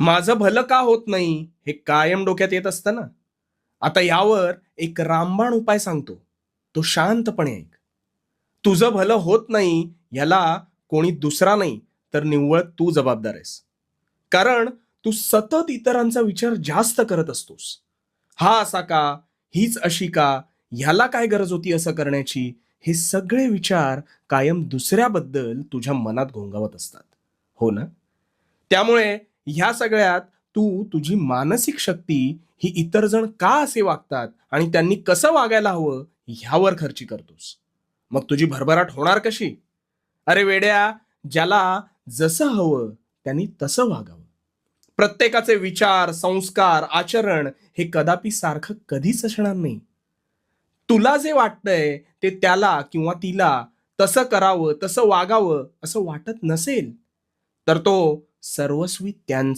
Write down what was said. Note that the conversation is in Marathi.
माझं भलं का होत नाही हे कायम डोक्यात येत असतं ना? आता यावर एक रामबाण उपाय सांगतो. तो शांतपणे ऐक. तुझं भलं होत नाही याला कोणी दुसरा नाही तर निव्वळ तू जबाबदार आहेस. कारण तू सतत इतरांचा विचार जास्त करत असतोस. हा असा का? हीच अशी का? ह्याला काय गरज होती असं करण्याची? हे सगळे विचार कायम दुसऱ्याबद्दल तुझ्या मनात घोंगावत असतात. हो ना? त्यामुळे ह्या सगळ्यात तू तुझी मानसिक शक्ती ही इतर जण का असे वागतात आणि त्यांनी कसं वागायला हवं ह्यावर खर्ची करतोस? मग तुझी भरभराट होणार कशी? अरे वेड्या ज्याला जसं हवं त्यांनी तसं वागावं. प्रत्येकाचे विचार संस्कार आचरण हे कदापि सारखं कधीच असणार नाही. तुला जे वाटतंय ते त्याला किंवा तिला तसं करावं तसं वागावं असं वाटत नसेल तर तो सर्वस्वी त्यांचा